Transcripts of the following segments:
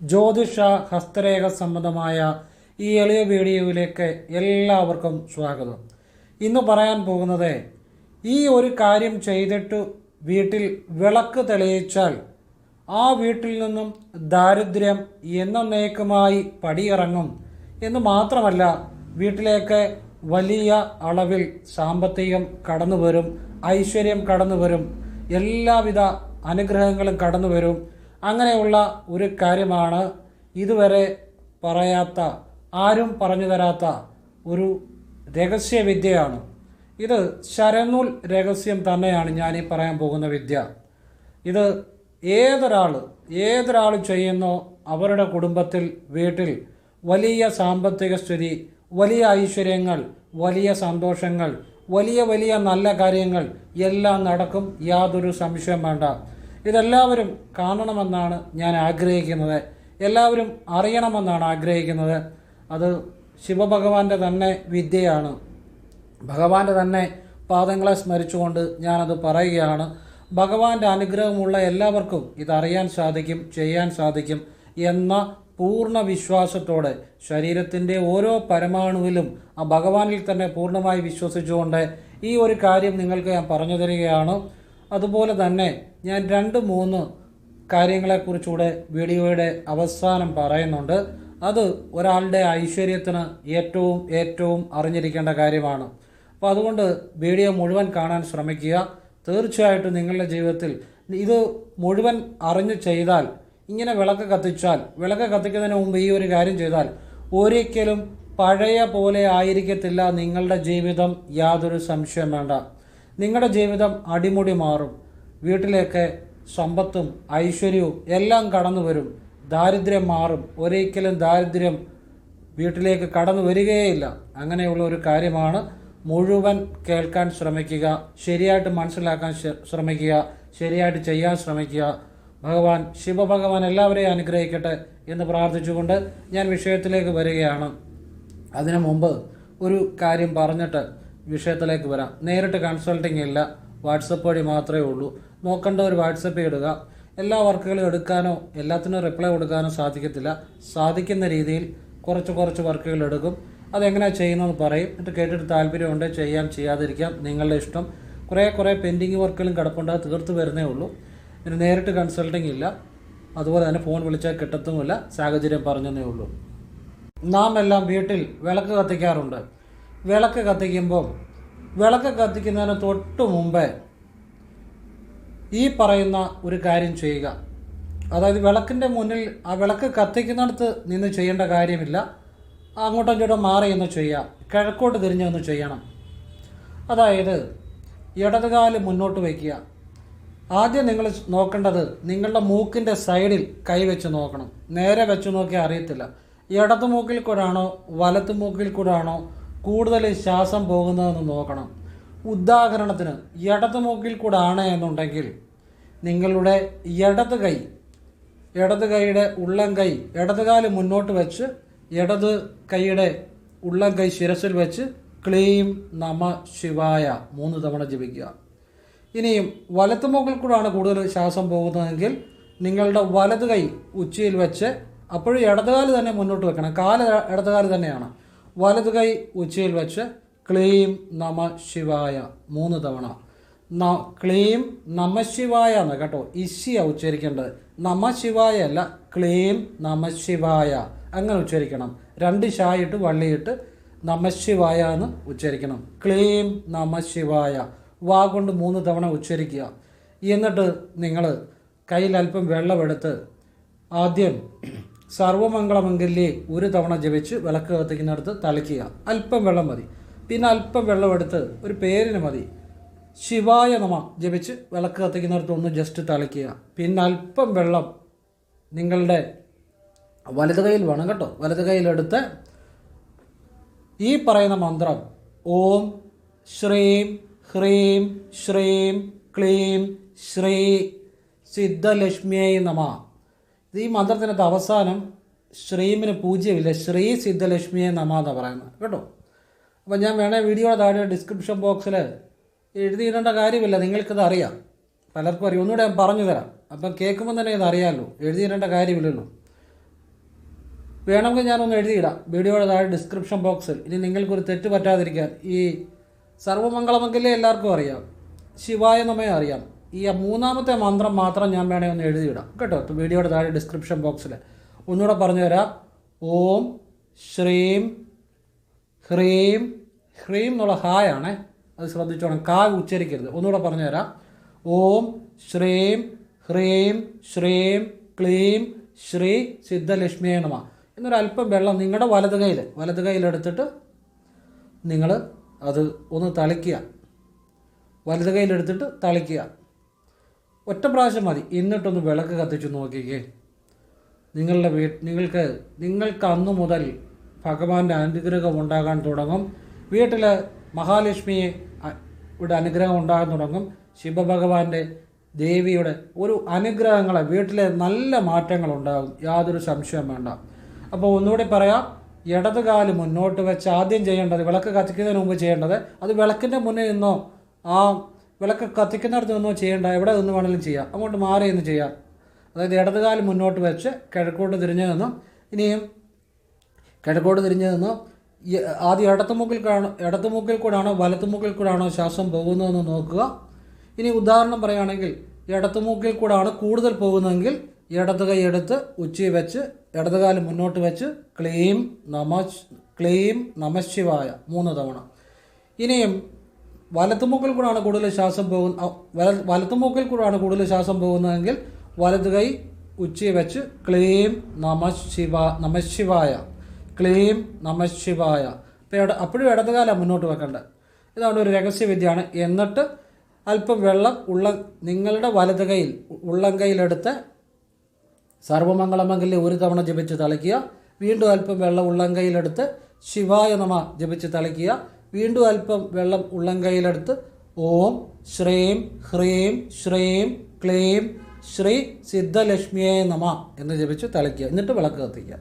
ജ്യോതിഷ ഹസ്തരേഖ സംബന്ധമായ ഈ എളിയ വീഡിയോയിലേക്ക് എല്ലാവർക്കും സ്വാഗതം. ഇന്ന് പറയാൻ പോകുന്നത് ഈ ഒരു കാര്യം ചെയ്തിട്ട് വീട്ടിൽ വിളക്ക് തെളിയിച്ചാൽ ആ വീട്ടിൽ നിന്നും ദാരിദ്ര്യം എന്നേക്കുമായി പടിയിറങ്ങും എന്ന് മാത്രമല്ല വീട്ടിലേക്ക് വലിയ അളവിൽ സാമ്പത്തികം കടന്നു വരും ഐശ്വര്യം കടന്നു വരും എല്ലാവിധ അനുഗ്രഹങ്ങളും കടന്നു വരും അങ്ങനെയുള്ള ഒരു കാര്യമാണ് ഇതുവരെ പറയാത്ത ആരും പറഞ്ഞു തരാത്ത ഒരു രഹസ്യവിദ്യയാണ് ഇത് ശരനൂൽ രഹസ്യം തന്നെയാണ് ഞാൻ ഈ പറയാൻ പോകുന്ന വിദ്യ. ഇത് ഏതൊരാൾ ഏതൊരാൾ ചെയ്യുന്നോ അവരുടെ കുടുംബത്തിൽ വീട്ടിൽ വലിയ സാമ്പത്തിക സ്ഥിതി വലിയ ഐശ്വര്യങ്ങൾ വലിയ സന്തോഷങ്ങൾ വലിയ വലിയ നല്ല കാര്യങ്ങൾ എല്ലാം നടക്കും. യാതൊരു സംശയം വേണ്ട. ഇതെല്ലാവരും കാണണമെന്നാണ് ഞാൻ ആഗ്രഹിക്കുന്നത്. എല്ലാവരും അറിയണമെന്നാണ് ആഗ്രഹിക്കുന്നത്. അത് ശിവഭഗവാന്റെ തന്നെ വിദ്യയാണ്. ഭഗവാന്റെ തന്നെ പാദങ്ങളെ സ്മരിച്ചുകൊണ്ട് ഞാനത് പറയുകയാണ്. ഭഗവാന്റെ അനുഗ്രഹമുള്ള എല്ലാവർക്കും ഇതറിയാൻ സാധിക്കും ചെയ്യാൻ സാധിക്കും എന്ന പൂർണ വിശ്വാസത്തോടെ ശരീരത്തിന്റെ ഓരോ പരമാണുവിലും ആ ഭഗവാനിൽ തന്നെ പൂർണമായി വിശ്വസിച്ചുകൊണ്ട് ഈ ഒരു കാര്യം നിങ്ങൾക്ക് ഞാൻ പറഞ്ഞു തരികയാണ്. അതുപോലെ തന്നെ ഞാൻ രണ്ട് മൂന്ന് കാര്യങ്ങളെക്കുറിച്ചുകൂടെ വീഡിയോയുടെ അവസാനം പറയുന്നുണ്ട്. അത് ഒരാളുടെ ഐശ്വര്യത്തിന് ഏറ്റവും ഏറ്റവും അറിഞ്ഞിരിക്കേണ്ട കാര്യമാണ്. അപ്പോൾ അതുകൊണ്ട് വീഡിയോ മുഴുവൻ കാണാൻ ശ്രമിക്കുക. തീർച്ചയായിട്ടും നിങ്ങളുടെ ജീവിതത്തിൽ ഇത് മുഴുവൻ അറിഞ്ഞു ചെയ്താൽ ഇങ്ങനെ വിളക്ക് കത്തിച്ചാൽ വിളക്ക് കത്തിക്കുന്നതിന് മുമ്പ് ഈ ഒരു കാര്യം ചെയ്താൽ ഒരിക്കലും പഴയ പോലെ ആയിരിക്കത്തില്ല നിങ്ങളുടെ ജീവിതം. യാതൊരു സംശയം വേണ്ട. നിങ്ങളുടെ ജീവിതം അടിമുടി മാറും. വീട്ടിലേക്ക് സമ്പത്തും ഐശ്വര്യവും എല്ലാം കടന്നു വരും. ദാരിദ്ര്യം മാറും. ഒരിക്കലും ദാരിദ്ര്യം വീട്ടിലേക്ക് കടന്നു വരികയേയില്ല. അങ്ങനെയുള്ള ഒരു കാര്യമാണ് മുഴുവൻ കേൾക്കാൻ ശ്രമിക്കുക ശരിയായിട്ട് മനസ്സിലാക്കാൻ ശ്രമിക്കുക ശരിയായിട്ട് ചെയ്യാൻ ശ്രമിക്കുക. ഭഗവാൻ ശിവഭഗവാൻ എല്ലാവരെയും അനുഗ്രഹിക്കട്ടെ എന്ന് പ്രാർത്ഥിച്ചുകൊണ്ട് ഞാൻ വിഷയത്തിലേക്ക് വരികയാണ്. അതിനു മുമ്പ് ഒരു കാര്യം പറഞ്ഞിട്ട് വിഷയത്തിലേക്ക് വരാം. നേരിട്ട് കൺസൾട്ടിങ് ഇല്ല. വാട്സപ്പ് വഴി മാത്രമേ ഉള്ളൂ. നോക്കേണ്ട ഒരു വാട്സപ്പ് ഇടുക. എല്ലാ വർക്കുകളും എടുക്കാനോ എല്ലാത്തിനും റിപ്ലൈ കൊടുക്കാനോ സാധിക്കത്തില്ല. സാധിക്കുന്ന രീതിയിൽ കുറച്ച് കുറച്ച് വർക്കുകൾ എടുക്കും. അതെങ്ങനെയാണ് ചെയ്യുന്നതെന്ന് പറയും. എന്നിട്ട് കേട്ടിട്ട് താല്പര്യമുണ്ട് ചെയ്യാം ചെയ്യാതിരിക്കാം. നിങ്ങളുടെ ഇഷ്ടം. കുറേ കുറേ പെൻഡിങ് വർക്കുകളും കിടപ്പുണ്ട്. അത് തീർത്ത് വരുന്നേ ഉള്ളൂ. പിന്നെ നേരിട്ട് കൺസൾട്ടിങ് ഇല്ല. അതുപോലെ തന്നെ ഫോൺ വിളിച്ചാൽ കിട്ടത്തുമില്ല. സാഹചര്യം പറഞ്ഞതേ ഉള്ളൂ. നാം എല്ലാം വീട്ടിൽ വിളക്ക് കത്തിക്കാറുണ്ട്. വിളക്ക് കത്തിക്കുമ്പം വിളക്ക് കത്തിക്കുന്നതിന് തൊട്ട് മുമ്പേ ഈ പറയുന്ന ഒരു കാര്യം ചെയ്യുക. അതായത് വിളക്കിന്റെ മുന്നിൽ ആ വിളക്ക് കത്തിക്കുന്നിടത്ത് നിന്ന് ചെയ്യേണ്ട കാര്യമില്ല. അങ്ങോട്ടും ഇങ്ങോട്ടും മാറി ഒന്ന് ചെയ്യുക. കിഴക്കോട്ട് തിരിഞ്ഞൊന്ന് ചെയ്യണം. അതായത് ഇടതുകാൽ മുന്നോട്ട് വയ്ക്കുക. ആദ്യം നിങ്ങൾ നോക്കേണ്ടത് നിങ്ങളുടെ മൂക്കിന്റെ സൈഡിൽ കൈ വെച്ച് നോക്കണം. നേരെ വെച്ച് നോക്കിയാൽ അറിയത്തില്ല. ഇടതു മൂക്കിൽ കൂടാണോ വലത്ത് മൂക്കിൽ കൂടാണോ കൂടുതൽ ശ്വാസം പോകുന്നതെന്ന് നോക്കണം. ഉദാഹരണത്തിന് ഇടത് മൂക്കിൽ കൂടെ ആണ് എന്നുണ്ടെങ്കിൽ നിങ്ങളുടെ ഇടത് കൈ ഇടത് കൈയുടെ ഉള്ളം കൈ ഇടത് കാൽ മുന്നോട്ട് വെച്ച് ഇടത് കൈയുടെ ഉള്ളം കൈ ശിരസിൽ വെച്ച് ക്ലീം നമ ശിവായ മൂന്ന് തവണ ജപിക്കുക. ഇനിയും വലത്ത് മൂക്കിൽ കൂടാണ് കൂടുതൽ ശ്വാസം പോകുന്നതെങ്കിൽ നിങ്ങളുടെ വലത് കൈ ഉച്ചയിൽ വെച്ച് അപ്പോഴും ഇടതുകാൽ തന്നെ മുന്നോട്ട് വെക്കണം. കാൽ ഇടതുകാൽ തന്നെയാണ്. വലത് കൈ ഉച്ചയിൽ വെച്ച് ക്ലീം നമ ശിവായ മൂന്ന് തവണ. ന- ക്ലീം നമ ശിവായ എന്ന് കേട്ടോ ഇശിയ ഉച്ചരിക്കേണ്ടത്. നമ ശിവായ അല്ല ക്ലീം നമ ശിവായ. അങ്ങനെ ഉച്ചരിക്കണം. രണ്ട് ഷായിട്ട് വള്ളിയിട്ട് നമ ശിവായ എന്ന് ഉച്ചരിക്കണം. ക്ലീം നമ ശിവായ. വാ കൊണ്ട് മൂന്ന് തവണ ഉച്ചരിക്കുക. എന്നിട്ട് നിങ്ങൾ കയ്യിൽ അല്പം വെള്ളമെടുത്ത് ആദ്യം സർവമംഗളമംഗല്യെ ഒരു തവണ ജപിച്ച് വിളക്ക് കത്തിക്കുന്നിടത്ത് തളിക്കുക. അല്പം വെള്ളം മതി. പിന്നെ അല്പം വെള്ളമെടുത്ത് ഒരു പേരിന് മതി. ശിവായ നമ ജപിച്ച് വിളക്ക് കത്തിക്കുന്നിടത്ത് ഒന്ന് ജസ്റ്റ് തളിക്കുക. പിന്നെ അല്പം വെള്ളം നിങ്ങളുടെ വലത് കൈയിൽ വേണം കേട്ടോ. വലത് കൈയിലെടുത്ത് ഈ പറയുന്ന മന്ത്രം ഓം ശ്രീം ഹ്രീം ശ്രീം ക്ലീം ശ്രീ സിദ്ധലക്ഷ്മിയെ നമ. ഈ മന്ത്രത്തിനകത്ത് അവസാനം ശ്രീമിന് പൂജ്യമില്ല. ശ്രീ സിദ്ധലക്ഷ്മിയെ നമ എന്നാണ് പറയുന്നത്. കേട്ടോ? അപ്പം ഞാൻ വേണേൽ വീഡിയോയുടെ താഴെ ഡിസ്ക്രിപ്ഷൻ ബോക്സിൽ എഴുതിയിടേണ്ട കാര്യമില്ല. നിങ്ങൾക്കിത് അറിയാം. പലർക്കും അറിയാം. ഒന്നുകൂടെ ഞാൻ പറഞ്ഞു തരാം. അപ്പം കേൾക്കുമ്പോൾ തന്നെ ഇത് അറിയാമല്ലോ എഴുതിയിടേണ്ട കാര്യമില്ലല്ലോ. വേണമെങ്കിൽ ഞാനൊന്ന് എഴുതിയിടാം. വീഡിയോയുടെ താഴെ ഡിസ്ക്രിപ്ഷൻ ബോക്സിൽ. ഇനി നിങ്ങൾക്കൊരു തെറ്റ് പറ്റാതിരിക്കാൻ ഈ സർവമംഗളമെങ്കിലേ എല്ലാവർക്കും അറിയാം. ശിവായ നമ്മെ അറിയാം. ഈ മൂന്നാമത്തെ മന്ത്രം മാത്രം ഞാൻ വേണേ ഒന്ന് എഴുതിയിടാം. കേട്ടോ? വീഡിയോയുടെ താഴെ ഡിസ്ക്രിപ്ഷൻ ബോക്സിൽ ഒന്നുകൂടെ പറഞ്ഞു തരാം ഓം ശ്രീം ഹ്രീം. ഹ്രീം എന്നുള്ള ഹായ് ആണേ. അത് ശ്രദ്ധിച്ചോണം കാ ഉച്ചരിക്കരുത്. ഒന്നുകൂടെ പറഞ്ഞു തരാം ഓം ശ്രീം ഹ്രീം ശ്രീം ക്ലീം ശ്രീ സിദ്ധലക്ഷ്മിയെ നമ. എന്നൊരു അല്പം വെള്ളം നിങ്ങളുടെ വലത് കയ്യിൽ വലത് കയ്യിലെടുത്തിട്ട് നിങ്ങൾ അത് ഒന്ന് തളിക്കുക. വലത് കയ്യിലെടുത്തിട്ട് തളിക്കുക. ഒറ്റ പ്രാവശ്യം മതി. എന്നിട്ടൊന്ന് വിളക്ക് കത്തിച്ചു നോക്കിക്കേ. നിങ്ങളുടെ വീ നിങ്ങൾക്ക് നിങ്ങൾക്ക് അന്നു മുതൽ ഭഗവാന്റെ അനുഗ്രഹം ഉണ്ടാകാൻ തുടങ്ങും. വീട്ടിൽ മഹാലക്ഷ്മിയെ ഇവിടെ അനുഗ്രഹം ഉണ്ടാകാൻ തുടങ്ങും. ശിവഭഗവാന്റെ ദേവിയുടെ ഒരു അനുഗ്രഹങ്ങളെ വീട്ടിലെ നല്ല മാറ്റങ്ങൾ ഉണ്ടാകും. യാതൊരു സംശയം വേണ്ട. അപ്പോൾ ഒന്നുകൂടി പറയാം. ഇടത് കാൽ മുന്നോട്ട് വെച്ച് ആദ്യം ചെയ്യേണ്ടത് വിളക്ക് കത്തിക്കുന്നതിന് മുമ്പ് ചെയ്യേണ്ടത് അത് വിളക്കിന്റെ മുന്നിൽ നിന്നോ ആ വിളക്ക് കത്തിക്കുന്നിടത്ത് നിന്നോ ചെയ്യേണ്ട. എവിടെ നിന്ന് വേണമെങ്കിലും ചെയ്യാം. അങ്ങോട്ട് മാറി നിന്ന് ചെയ്യാം. അതായത് ഇടതുകാലം മുന്നോട്ട് വെച്ച് കിഴക്കോട്ട് തിരിഞ്ഞു നിന്നും ഇനിയും കിഴക്കോട്ട് തിരിഞ്ഞു നിന്നും ആദ്യം ഇടത്തുമുക്കിൽ ഇടത്തുമുക്കിൽ കൂടാണോ വലത്തുമുക്കിൽ കൂടാണോ ശ്വാസം പോകുന്നതെന്ന് നോക്കുക. ഇനി ഉദാഹരണം പറയുകയാണെങ്കിൽ ഇടത്തുമുക്കിൽ കൂടാണ് കൂടുതൽ പോകുന്നതെങ്കിൽ ഇടത് കൈ എടുത്ത് ഉച്ചി വെച്ച് ഇടതുകാലം മുന്നോട്ട് വെച്ച് ക്ലീം നമ ക്ലീം നമശിവായ മൂന്ന് തവണ. ഇനിയും വലത്തുമുക്കിൽ കൂടാണ് കൂടുതൽ ശ്വാസം പോകുന്ന വല- വലത്തുമുക്കിൽ കൂടാണ് കൂടുതൽ ശ്വാസം പോകുന്നതെങ്കിൽ വലത് കൈ ഉച്ചയെ വെച്ച് ക്ലീം നമ ശിവ നമശിവായ ക്ലീം നമശിവായ അപ്പോൾ ഇട അപ്പോഴും ഇടതുകാലം മുന്നോട്ട് വെക്കേണ്ടത് ഇതാണ് ഒരു രഹസ്യവിദ്യയാണ്. എന്നിട്ട് അല്പം വെള്ളം ഉള്ള നിങ്ങളുടെ വലത് കൈയിൽ ഉള്ളം കൈയിലെടുത്ത് സർവമംഗളമംഗല്യം ഒരു തവണ ജപിച്ച് തളിക്കുക. വീണ്ടും അല്പം വെള്ളം ഉള്ളം കൈയിലെടുത്ത് ശിവായ നമ ജപിച്ച് തളിക്കുക. വീണ്ടും അല്പം വെള്ളം ഉള്ളം കൈയിലെടുത്ത് ഓം ശ്രീം ഹ്രീം ശ്രീം ക്ലീം ശ്രീ സിദ്ധലക്ഷ്മിയെ നമ എന്ന് ജപിച്ച് തളിക്കുക. എന്നിട്ട് വിളക്ക് കത്തിക്കുക.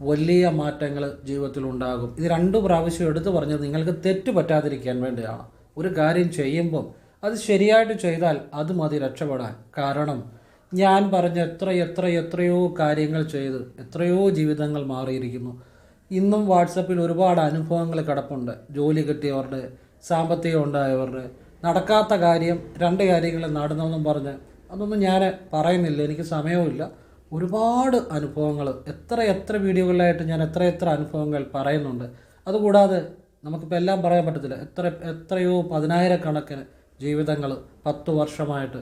വലിയ മാറ്റങ്ങൾ ജീവിതത്തിൽ ഉണ്ടാകും ഇത് രണ്ട് പ്രാവശ്യം എടുത്തു പറഞ്ഞത് നിങ്ങൾക്ക് തെറ്റ് പറ്റാതിരിക്കാൻ വേണ്ടിയാണ്. ഒരു കാര്യം ചെയ്യുമ്പം അത് ശരിയായിട്ട് ചെയ്താൽ അത് മതി രക്ഷപ്പെടാൻ. കാരണം ഞാൻ പറഞ്ഞ എത്ര എത്ര എത്രയോ കാര്യങ്ങൾ ചെയ്ത് എത്രയോ ജീവിതങ്ങൾ മാറിയിരിക്കുന്നു. ഇന്നും വാട്സപ്പിൽ ഒരുപാട് അനുഭവങ്ങൾ കിടപ്പുണ്ട്. ജോലി കിട്ടിയവരുടെ സാമ്പത്തികം ഉണ്ടായവരുടെ നടക്കാത്ത കാര്യം രണ്ട് കാര്യങ്ങൾ നടന്നെന്നും പറഞ്ഞ് അതൊന്നും ഞാൻ പറയുന്നില്ല എനിക്ക് സമയവുമില്ല. ഒരുപാട് അനുഭവങ്ങൾ എത്ര എത്ര വീഡിയോകളിലായിട്ട് ഞാൻ എത്ര എത്ര അനുഭവങ്ങൾ പറയുന്നുണ്ട്. അതുകൂടാതെ നമുക്കിപ്പോൾ എല്ലാം പറയാൻ പറ്റത്തില്ല. എത്ര എത്രയോ പതിനായിരക്കണക്കിന് ജീവിതങ്ങൾ പത്ത് വർഷമായിട്ട്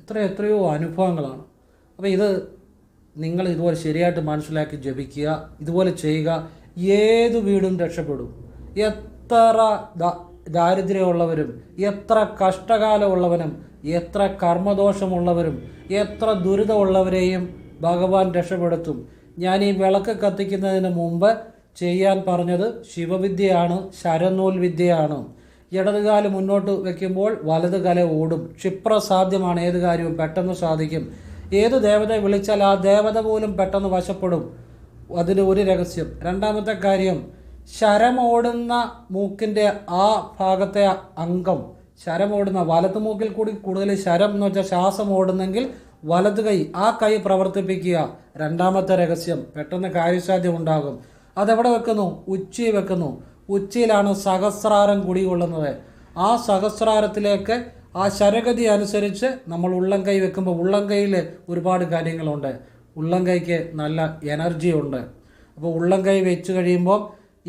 എത്ര എത്രയോ അനുഭവങ്ങളാണ്. അപ്പോൾ ഇത് നിങ്ങൾ ഇതുപോലെ ശരിയായിട്ട് മനസ്സിലാക്കി ജപിക്കുക ഇതുപോലെ ചെയ്യുക ഏത് വീടും രക്ഷപ്പെടും. എത്ര ദാരിദ്ര്യമുള്ളവരും എത്ര കഷ്ടകാലമുള്ളവനും എത്ര കർമ്മദോഷമുള്ളവരും എത്ര ദുരിതമുള്ളവരെയും ഭഗവാൻ രക്ഷപ്പെടുത്തും. ഞാൻ ഈ വിളക്ക് കത്തിക്കുന്നതിന് മുമ്പ് ചെയ്യാൻ പറഞ്ഞത് ശിവവിദ്യയാണ് ശരനൂൽ വിദ്യയാണ്. ഇടതുകാൽ മുന്നോട്ട് വെക്കുമ്പോൾ വലത് കല ഓടും. ക്ഷിപ്രസാധ്യമാണ് ഏത് കാര്യവും പെട്ടെന്ന് സാധിക്കും. ഏത് ദേവതയെ വിളിച്ചാൽ ആ ദേവത പോലും പെട്ടെന്ന് വശപ്പെടും. അതിന് ഒരു രഹസ്യം. രണ്ടാമത്തെ കാര്യം ശരമോടുന്ന മൂക്കിന്റെ ആ ഭാഗത്തെ അംഗം ശരമോടുന്ന വലത് മൂക്കിൽ കൂടി കൂടുതൽ ശരം എന്ന് വെച്ചാൽ ശ്വാസം ഓടുന്നെങ്കിൽ വലത് കൈ ആ കൈ പ്രവർത്തിപ്പിക്കുക. രണ്ടാമത്തെ രഹസ്യം പെട്ടെന്ന് കാര്യസാധ്യം ഉണ്ടാകും. അതെവിടെ വെക്കുന്നു? ഉച്ചി വെക്കുന്നു. ഉച്ചയിലാണ് സഹസ്രാരം കുടികൊള്ളുന്നത്. ആ സഹസ്രാരത്തിലേക്ക് ആ ശരഗതി അനുസരിച്ച് നമ്മൾ ഉള്ളം കൈ വെക്കുമ്പോൾ ഉള്ളം കൈയിൽ ഒരുപാട് കാര്യങ്ങളുണ്ട്. ഉള്ളം കൈക്ക് നല്ല എനർജി ഉണ്ട്. അപ്പോൾ ഉള്ളംകൈ വെച്ച് കഴിയുമ്പോൾ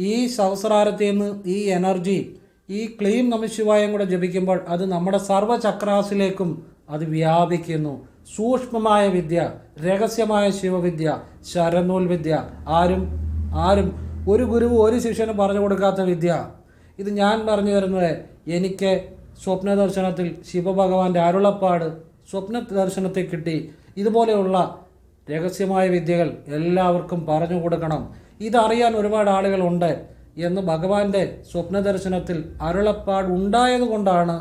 ഈ സഹസ്രാരത്തിൽ നിന്ന് ഈ എനർജി ഈ ക്ലീം നമശിവായം കൂടെ ജപിക്കുമ്പോൾ അത് നമ്മുടെ സർവചക്രാസിലേക്കും അത് വ്യാപിക്കുന്നു. സൂക്ഷ്മമായ വിദ്യ രഹസ്യമായ ശിവവിദ്യ ശരനൂൽ വിദ്യ ആരും ആരും ഒരു ഗുരുവും ഒരു ശിഷ്യനും പറഞ്ഞു കൊടുക്കാത്ത വിദ്യ. ഇത് ഞാൻ പറഞ്ഞു തരുന്നത് എനിക്ക് സ്വപ്ന ദർശനത്തിൽ ശിവഭഗവാന്റെ അരുളപ്പാട് സ്വപ്ന ദർശനത്തെ കിട്ടി. ഇതുപോലെയുള്ള രഹസ്യമായ വിദ്യകൾ എല്ലാവർക്കും പറഞ്ഞു കൊടുക്കണം. ഇതറിയാൻ ഒരുപാട് ആളുകളുണ്ട് എന്ന് ഭഗവാന്റെ സ്വപ്ന ദർശനത്തിൽ അരുളപ്പാട് ഉണ്ടായതുകൊണ്ടാണ്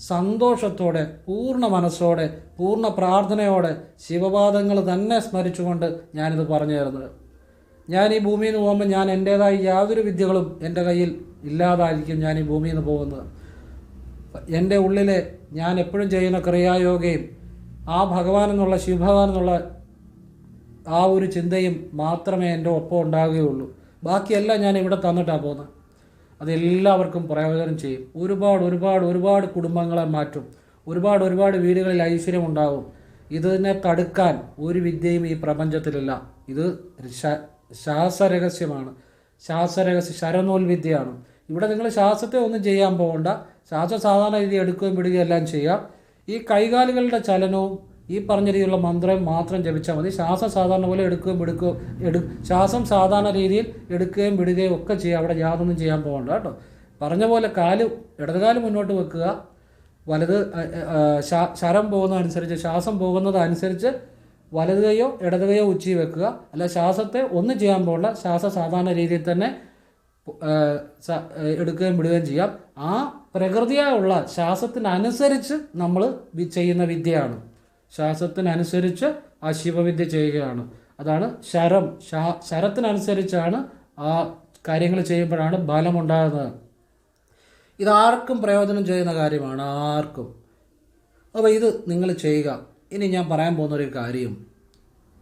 സന്തോഷത്തോടെ പൂർണ മനസ്സോടെ പൂർണ പ്രാർത്ഥനയോടെ ശിവപാദങ്ങൾ തന്നെ സ്മരിച്ചുകൊണ്ട് ഞാനിത് പറഞ്ഞു തരുന്നത്. ഞാൻ ഈ ഭൂമിയിൽ നിന്ന് പോകുമ്പോൾ ഞാൻ എന്റേതായ യാതൊരു വിദ്യകളും എന്റെ കയ്യിൽ ഇല്ലാതായിരിക്കും ഞാൻ ഈ ഭൂമിയിൽ നിന്ന് പോകുന്നത്. എന്റെ ഉള്ളിലെ ഞാൻ എപ്പോഴും ചെയ്യുന്ന ക്രിയായോഗയും ആ ഭഗവാൻ എന്നുള്ള ശിവഭഗവാൻ എന്നുള്ള ആ ഒരു ചിന്തയും മാത്രമേ എന്റെ ഒപ്പം ഉണ്ടാകുകയുള്ളൂ. ബാക്കിയെല്ലാം ഞാൻ ഇവിടെ തന്നിട്ടാണ് പോകുന്നത് അതെല്ലാവർക്കും പ്രയോജനം ചെയ്യും. ഒരുപാട് ഒരുപാട് ഒരുപാട് കുടുംബങ്ങളെ മാറ്റും. ഒരുപാട് ഒരുപാട് വീടുകളിൽ ഐശ്വര്യം ഉണ്ടാകും ഇതിനെ തടുക്കാൻ ഒരു വിദ്യയും ഈ പ്രപഞ്ചത്തിലില്ല. ഇത് ശാസ്ത്രരഹസ്യമാണ്. ശാസ്ത്രരഹസ്യ ശരനൂൽ വിദ്യയാണ്. ഇവിടെ നിങ്ങൾ ശാസ്ത്രത്തെ ഒന്നും ചെയ്യാൻ പോകണ്ട. ശാസ്ത്ര സാധാരണ രീതി എടുക്കുകയും വിടുകയും എല്ലാം ചെയ്യാം. ഈ കൈകാലുകളുടെ ചലനവും ഈ പറഞ്ഞ രീതിയിലുള്ള മന്ത്രം മാത്രം ജപിച്ചാൽ മതി. ശ്വാസം സാധാരണ പോലെ എടുക്കുകയും എടുക്കുകയും എടു ശ്വാസം സാധാരണ രീതിയിൽ എടുക്കുകയും വിടുകയും ഒക്കെ ചെയ്യുക അവിടെ യാതൊന്നും ചെയ്യാൻ പോകണ്ട കേട്ടോ. പറഞ്ഞ പോലെ കാൽ ഇടതുകാൽ മുന്നോട്ട് വെക്കുക. വലത് ശരം പോകുന്നതനുസരിച്ച് ശ്വാസം പോകുന്നതനുസരിച്ച് വലത് കൈയോ ഇടത് കൈയോ ഉച്ചി വെക്കുക. അല്ല ശ്വാസത്തെ ഒന്നും ചെയ്യാൻ പോകണ്ട. ശ്വാസം സാധാരണ രീതിയിൽ തന്നെ എടുക്കുകയും വിടുകയും ചെയ്യാം. ആ പ്രകൃതിയായുള്ള ശ്വാസത്തിനനുസരിച്ച് നമ്മൾ ചെയ്യുന്ന വിദ്യയാണ്. ശ്വാസത്തിനനുസരിച്ച് ആ ശിവവിദ്യ ചെയ്യുകയാണ്. അതാണ് ശരം. ശാ- ശരത്തിനനുസരിച്ചാണ് ആ കാര്യങ്ങൾ ചെയ്യുമ്പോഴാണ് ബലമുണ്ടാകുന്നത്. ഇതാർക്കും പ്രയോജനം ചെയ്യുന്ന കാര്യമാണ് ആർക്കും. അപ്പോൾ ഇത് നിങ്ങൾ ചെയ്യുക. ഇനി ഞാൻ പറയാൻ പോകുന്ന ഒരു കാര്യം.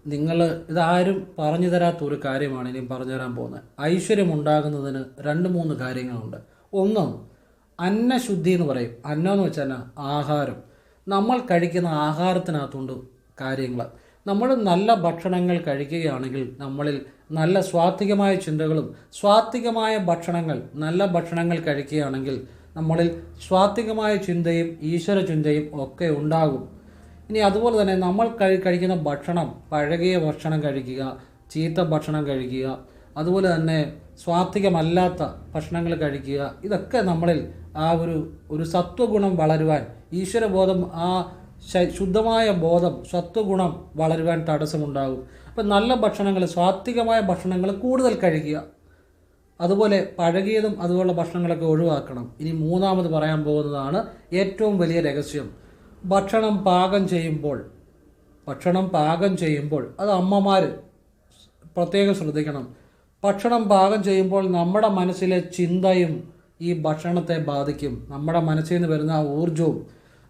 നിങ്ങൾ ഇതാരും പറഞ്ഞു തരാത്ത ഒരു കാര്യമാണ് ഇനി പറഞ്ഞു തരാൻ പോകുന്നത്. ഐശ്വര്യം ഉണ്ടാകുന്നതിന് രണ്ട് മൂന്ന് കാര്യങ്ങളുണ്ട്. ഒന്ന് അന്നശുദ്ധി എന്ന് പറയും. അന്നം എന്ന് വെച്ചാൽ ആഹാരം. നമ്മൾ കഴിക്കുന്ന ആഹാരത്തിനകത്തുണ്ട് കാര്യങ്ങൾ. നമ്മൾ നല്ല ഭക്ഷണങ്ങൾ കഴിക്കുകയാണെങ്കിൽ നമ്മളിൽ നല്ല സ്വാത്വികമായ ചിന്തകളും സ്വാത്വികമായ ഭക്ഷണങ്ങൾ നല്ല ഭക്ഷണങ്ങൾ കഴിക്കുകയാണെങ്കിൽ നമ്മളിൽ സ്വാത്വികമായ ചിന്തയും ഈശ്വര ചിന്തയും ഒക്കെ ഉണ്ടാകും. ഇനി അതുപോലെ തന്നെ നമ്മൾ കഴി കഴിക്കുന്ന ഭക്ഷണം പഴകിയ ഭക്ഷണം കഴിക്കുക ചീത്ത ഭക്ഷണം കഴിക്കുക അതുപോലെ തന്നെ സ്വാത്വികമല്ലാത്ത ഭക്ഷണങ്ങൾ കഴിക്കുക ഇതൊക്കെ നമ്മളിൽ ആ ഒരു ഒരു സത്വഗുണം വളരുവാൻ ഈശ്വരബോധം ആ ശുദ്ധമായ ബോധം സത്വഗുണം വളരുവാൻ തടസ്സമുണ്ടാകും. അപ്പം നല്ല ഭക്ഷണങ്ങൾ സ്വാത്വികമായ ഭക്ഷണങ്ങൾ കൂടുതൽ കഴിക്കുക. അതുപോലെ പഴകിയതും അതുപോലുള്ള ഭക്ഷണങ്ങളൊക്കെ ഒഴിവാക്കണം. ഇനി മൂന്നാമത് പറയാൻ പോകുന്നതാണ് ഏറ്റവും വലിയ രഹസ്യം. ഭക്ഷണം പാകം ചെയ്യുമ്പോൾ ഭക്ഷണം പാകം ചെയ്യുമ്പോൾ അത് അമ്മമാർ പ്രത്യേകം ശ്രദ്ധിക്കണം. ഭക്ഷണം പാകം ചെയ്യുമ്പോൾ നമ്മുടെ മനസ്സിലെ ചിന്തയും ഈ ഭക്ഷണത്തെ ബാധിക്കും. നമ്മുടെ മനസ്സിൽ നിന്ന് വരുന്ന ആ ഊർജവും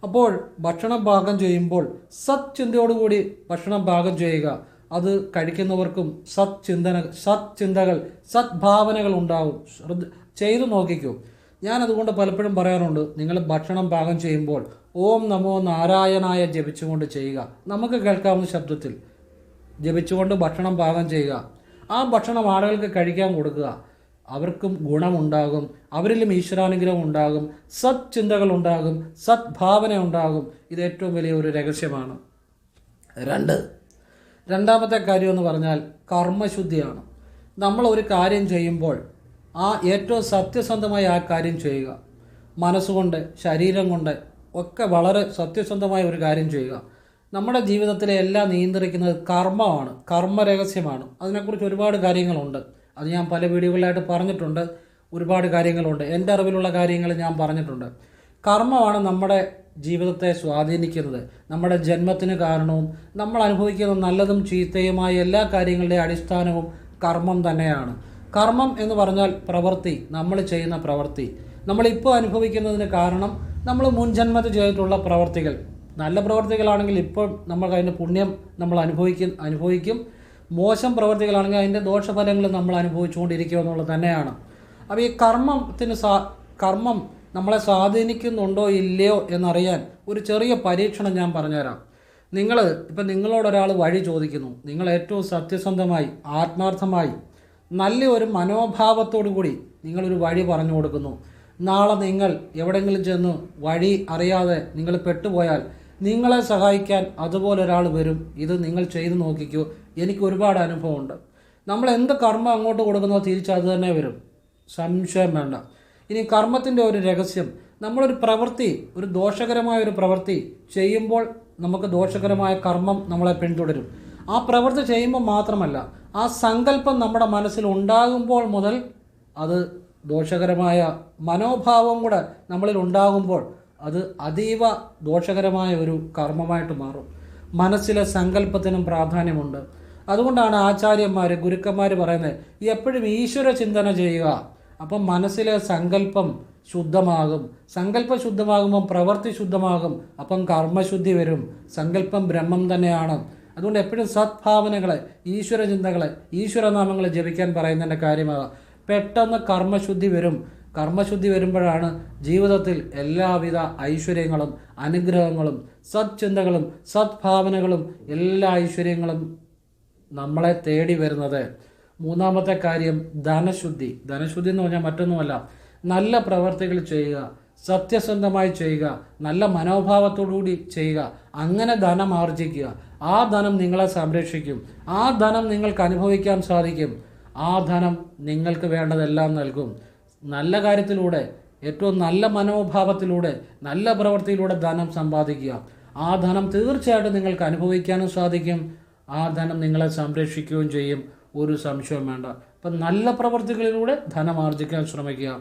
അപ്പോൾ ഭക്ഷണം പാകം ചെയ്യുമ്പോൾ സത് ചിന്തയോടുകൂടി ഭക്ഷണം പാകം ചെയ്യുക. അത് കഴിക്കുന്നവർക്കും സത് ചിന്തന സത് ചിന്തകൾ സദ്ഭാവനകൾ ഉണ്ടാവും. ശ്രദ്ധ ചെയ്തു നോക്കിക്കൂ. ഞാൻ അതുകൊണ്ട് പലപ്പോഴും പറയാറുണ്ട് നിങ്ങൾ ഭക്ഷണം പാകം ചെയ്യുമ്പോൾ ഓം നമോ നാരായണായ ജപിച്ചുകൊണ്ട് ചെയ്യുക. നമുക്ക് കേൾക്കാവുന്ന ശബ്ദത്തിൽ ജപിച്ചുകൊണ്ട് ഭക്ഷണം പാകം ചെയ്യുക. ആ ഭക്ഷണം ആളുകൾക്ക് കഴിക്കാൻ കൊടുക്കുക. അവർക്കും ഗുണമുണ്ടാകും. അവരിലും ഈശ്വരാനുഗ്രഹം ഉണ്ടാകും. സത് ചിന്തകൾ ഉണ്ടാകും സദ്ഭാവന ഉണ്ടാകും. ഇത് ഏറ്റവും വലിയ ഒരു രഹസ്യമാണ്. രണ്ട്. രണ്ടാമത്തെ കാര്യം എന്ന് പറഞ്ഞാൽ കർമ്മശുദ്ധിയാണ്. നമ്മൾ ഒരു കാര്യം ചെയ്യുമ്പോൾ ആ ഏറ്റവും സത്യസന്ധമായി ആ കാര്യം ചെയ്യുക. മനസ്സുകൊണ്ട് ശരീരം കൊണ്ട് ഒക്കെ വളരെ സത്യസന്ധമായ ഒരു കാര്യം ചെയ്യുക. നമ്മുടെ ജീവിതത്തിലെ എല്ലാം നിയന്ത്രിക്കുന്നത് കർമ്മമാണ്. കർമ്മരഹസ്യമാണ്. അതിനെക്കുറിച്ച് ഒരുപാട് കാര്യങ്ങളുണ്ട്. അത് ഞാൻ പല വീഡിയോകളിലായിട്ട് പറഞ്ഞിട്ടുണ്ട്. ഒരുപാട് കാര്യങ്ങളുണ്ട്. എന്റെ അറിവിലുള്ള കാര്യങ്ങൾ ഞാൻ പറഞ്ഞിട്ടുണ്ട്. കർമ്മമാണ് നമ്മുടെ ജീവിതത്തെ സ്വാധീനിക്കുന്നത്. നമ്മുടെ ജന്മത്തിന് കാരണവും നമ്മൾ അനുഭവിക്കുന്ന നല്ലതും ചീത്തയുമായ എല്ലാ കാര്യങ്ങളുടെയും അടിസ്ഥാനവും കർമ്മം തന്നെയാണ്. കർമ്മം എന്ന് പറഞ്ഞാൽ പ്രവൃത്തി. നമ്മൾ ചെയ്യുന്ന പ്രവൃത്തി. നമ്മളിപ്പോൾ അനുഭവിക്കുന്നതിന് കാരണം നമ്മൾ മുൻജന്മത്തിൽ ചെയ്തിട്ടുള്ള പ്രവർത്തികൾ നല്ല പ്രവർത്തികളാണെങ്കിൽ ഇപ്പോൾ നമ്മൾ അതിന്റെ പുണ്യം നമ്മൾ അനുഭവിക്കും അനുഭവിക്കും. മോശം പ്രവൃത്തികളാണെങ്കിൽ അതിന്റെ ദോഷഫലങ്ങൾ നമ്മൾ അനുഭവിച്ചുകൊണ്ടിരിക്കുക എന്നുള്ളത് തന്നെയാണ്. അപ്പോൾ ഈ കർമ്മത്തിന് സാ കർമ്മം നമ്മളെ സ്വാധീനിക്കുന്നുണ്ടോ ഇല്ലയോ എന്നറിയാൻ ഒരു ചെറിയ പരീക്ഷണം ഞാൻ പറഞ്ഞുതരാം. നിങ്ങൾ ഇപ്പം നിങ്ങളോടൊരാൾ വഴി ചോദിക്കുന്നു. നിങ്ങൾ ഏറ്റവും സത്യസന്ധമായി ആത്മാർത്ഥമായി നല്ല ഒരു മനോഭാവത്തോടു കൂടി നിങ്ങളൊരു വഴി പറഞ്ഞു കൊടുക്കുന്നു. നാളെ നിങ്ങൾ എവിടെയെങ്കിലും ചെന്ന് വഴി അറിയാതെ നിങ്ങൾ പെട്ടുപോയാൽ നിങ്ങളെ സഹായിക്കാൻ അതുപോലെ ഒരാൾ വരും. ഇത് നിങ്ങൾ ചെയ്തു നോക്കിക്കൂ. എനിക്ക് ഒരുപാട് അനുഭവമുണ്ട്. നമ്മൾ എന്ത് കർമ്മം അങ്ങോട്ട് കൊടുക്കുന്നോ തിരിച്ച് അത് തന്നെ വരും. സംശയം വേണ്ട. ഇനി കർമ്മത്തിന്റെ ഒരു രഹസ്യം. നമ്മളൊരു പ്രവൃത്തി ഒരു ദോഷകരമായ ഒരു പ്രവൃത്തി ചെയ്യുമ്പോൾ നമുക്ക് ദോഷകരമായ കർമ്മം നമ്മളെ പിന്തുടരും. ആ പ്രവൃത്തി ചെയ്യുമ്പോൾ മാത്രമല്ല ആ സങ്കല്പം നമ്മുടെ മനസ്സിൽ ഉണ്ടാകുമ്പോൾ മുതൽ അത് ദോഷകരമായ മനോഭാവം കൂടെ നമ്മളിൽ ഉണ്ടാകുമ്പോൾ അത് അതീവ ദോഷകരമായ ഒരു കർമ്മമായിട്ട് മാറും. മനസ്സിലെ സങ്കല്പത്തിനും പ്രാധാന്യമുണ്ട്. അതുകൊണ്ടാണ് ആചാര്യന്മാർ ഗുരുക്കന്മാർ പറയുന്നത് എപ്പോഴും ഈശ്വര ചിന്തന ചെയ്യുക. അപ്പം മനസ്സിലെ സങ്കല്പം ശുദ്ധമാകും. സങ്കല്പം ശുദ്ധമാകുമ്പം പ്രവൃത്തി ശുദ്ധമാകും. അപ്പം കർമ്മശുദ്ധി വരും. സങ്കല്പം ബ്രഹ്മം തന്നെയാണ്. അതുകൊണ്ട് എപ്പോഴും സദ്ഭാവനകളെ ഈശ്വര ചിന്തകളെ ഈശ്വരനാമങ്ങളെ ജപിക്കാൻ പറയുന്നതിന്റെ കാര്യമാകാം പെട്ടെന്ന് കർമ്മശുദ്ധി വരും. കർമ്മശുദ്ധി വരുമ്പോഴാണ് ജീവിതത്തിൽ എല്ലാവിധ ഐശ്വര്യങ്ങളും അനുഗ്രഹങ്ങളും സത്ചിന്തകളും സദ്ഭാവനകളും എല്ലാ ഐശ്വര്യങ്ങളും നമ്മളെ തേടി വരുന്നത്. മൂന്നാമത്തെ കാര്യം ധനശുദ്ധി. ധനശുദ്ധി എന്ന് പറഞ്ഞാൽ മറ്റൊന്നുമല്ല നല്ല പ്രവർത്തികൾ ചെയ്യുക സത്യസന്ധമായി ചെയ്യുക നല്ല മനോഭാവത്തോടുകൂടി ചെയ്യുക അങ്ങനെ ധനം ആർജിക്കുക. ആ ധനം നിങ്ങളെ സംരക്ഷിക്കും. ആ ധനം നിങ്ങൾക്ക് അനുഭവിക്കാൻ സാധിക്കും. ആ ധനം നിങ്ങൾക്ക് വേണ്ടതെല്ലാം നൽകും. നല്ല കാര്യത്തിലൂടെ ഏറ്റവും നല്ല മനോഭാവത്തിലൂടെ നല്ല പ്രവൃത്തിയിലൂടെ ധനം സമ്പാദിക്കുക. ആ ധനം തീർച്ചയായിട്ടും നിങ്ങൾക്ക് അനുഭവിക്കാനും സാധിക്കും. ആ ധനം നിങ്ങളെ സംരക്ഷിക്കുകയും ചെയ്യും. ഒരു സംശയവും വേണ്ട. അപ്പം നല്ല പ്രവൃത്തികളിലൂടെ ധനം ആർജിക്കാൻ ശ്രമിക്കുക.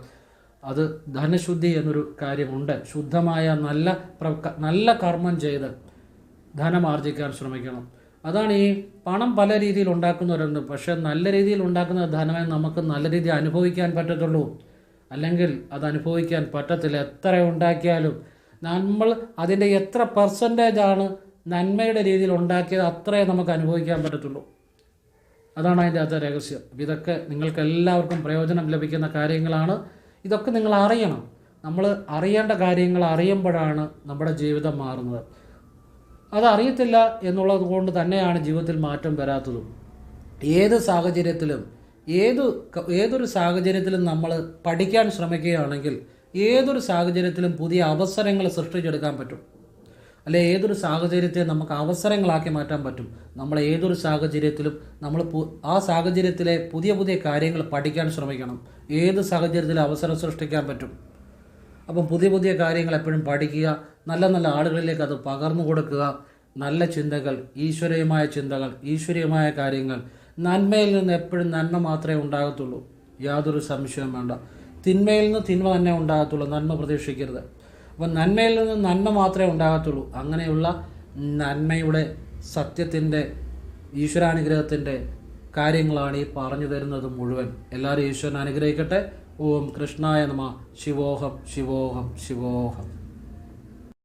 അത് ധനശുദ്ധി എന്നൊരു കാര്യമുണ്ട്. ശുദ്ധമായ നല്ല നല്ല കർമ്മം ചെയ്ത് ധനം ആർജിക്കാൻ ശ്രമിക്കണം. അതാണ് ഈ പണം പല രീതിയിൽ ഉണ്ടാക്കുന്നവരുണ്ട്. പക്ഷേ നല്ല രീതിയിൽ ഉണ്ടാക്കുന്ന ധനമേ നമുക്ക് നല്ല രീതിയിൽ അനുഭവിക്കാൻ പറ്റത്തുള്ളൂ. അല്ലെങ്കിൽ അത് അനുഭവിക്കാൻ പറ്റത്തില്ല. എത്ര ഉണ്ടാക്കിയാലും നമ്മൾ അതിന്റെ എത്ര പെർസെന്റേജ് ആണ് നന്മയുടെ രീതിയിൽ ഉണ്ടാക്കിയത് അത്രേ നമുക്ക് അനുഭവിക്കാൻ പറ്റത്തുള്ളൂ. അതാണ് അതിന്റെ അകത്തെ രഹസ്യം. അപ്പം ഇതൊക്കെ നിങ്ങൾക്ക് എല്ലാവർക്കും പ്രയോജനം ലഭിക്കുന്ന കാര്യങ്ങളാണ്. ഇതൊക്കെ നിങ്ങൾ അറിയണം. നമ്മൾ അറിയേണ്ട കാര്യങ്ങൾ അറിയുമ്പോഴാണ് നമ്മുടെ ജീവിതം മാറുന്നത്. അത് എന്നുള്ളത് കൊണ്ട് തന്നെയാണ് ജീവിതത്തിൽ മാറ്റം വരാത്തതും. ഏത് സാഹചര്യത്തിലും ഏതു ഏതൊരു സാഹചര്യത്തിലും നമ്മൾ പഠിക്കാൻ ശ്രമിക്കുകയാണെങ്കിൽ ഏതൊരു സാഹചര്യത്തിലും പുതിയ അവസരങ്ങൾ സൃഷ്ടിച്ചെടുക്കാൻ പറ്റും. അല്ലെ ഏതൊരു സാഹചര്യത്തെ നമുക്ക് അവസരങ്ങളാക്കി മാറ്റാൻ പറ്റും. നമ്മൾ ഏതൊരു സാഹചര്യത്തിലും നമ്മൾ ആ സാഹചര്യത്തിലെ പുതിയ പുതിയ കാര്യങ്ങൾ പഠിക്കാൻ ശ്രമിക്കണം. ഏത് സാഹചര്യത്തിലും അവസരം സൃഷ്ടിക്കാൻ പറ്റും. അപ്പം പുതിയ പുതിയ കാര്യങ്ങൾ എപ്പോഴും പഠിക്കുക നല്ല നല്ല ആളുകളിലേക്ക് അത് പകർന്നു കൊടുക്കുക നല്ല ചിന്തകൾ ഈശ്വരീയമായ ചിന്തകൾ ഈശ്വരീയമായ കാര്യങ്ങൾ നന്മയിൽ നിന്ന് എപ്പോഴും നന്മ മാത്രമേ ഉണ്ടാകത്തുള്ളൂ. യാതൊരു സംശയവും വേണ്ട. തിന്മയിൽ നിന്ന് തിന്മ തന്നെ ഉണ്ടാകത്തുള്ളൂ. നന്മ പ്രതീക്ഷിക്കരുത്. അപ്പം നന്മയിൽ നിന്ന് നന്മ മാത്രമേ ഉണ്ടാകത്തുള്ളൂ. അങ്ങനെയുള്ള നന്മയുടെ സത്യത്തിന്റെ ഈശ്വരാനുഗ്രഹത്തിന്റെ കാര്യങ്ങളാണ് ഈ പറഞ്ഞു തരുന്നത് മുഴുവൻ. എല്ലാവരും ഈശ്വരൻ അനുഗ്രഹിക്കട്ടെ. ഓം കൃഷ്ണായ നമ. ശിവോഹം ശിവോഹം ശിവോഹം.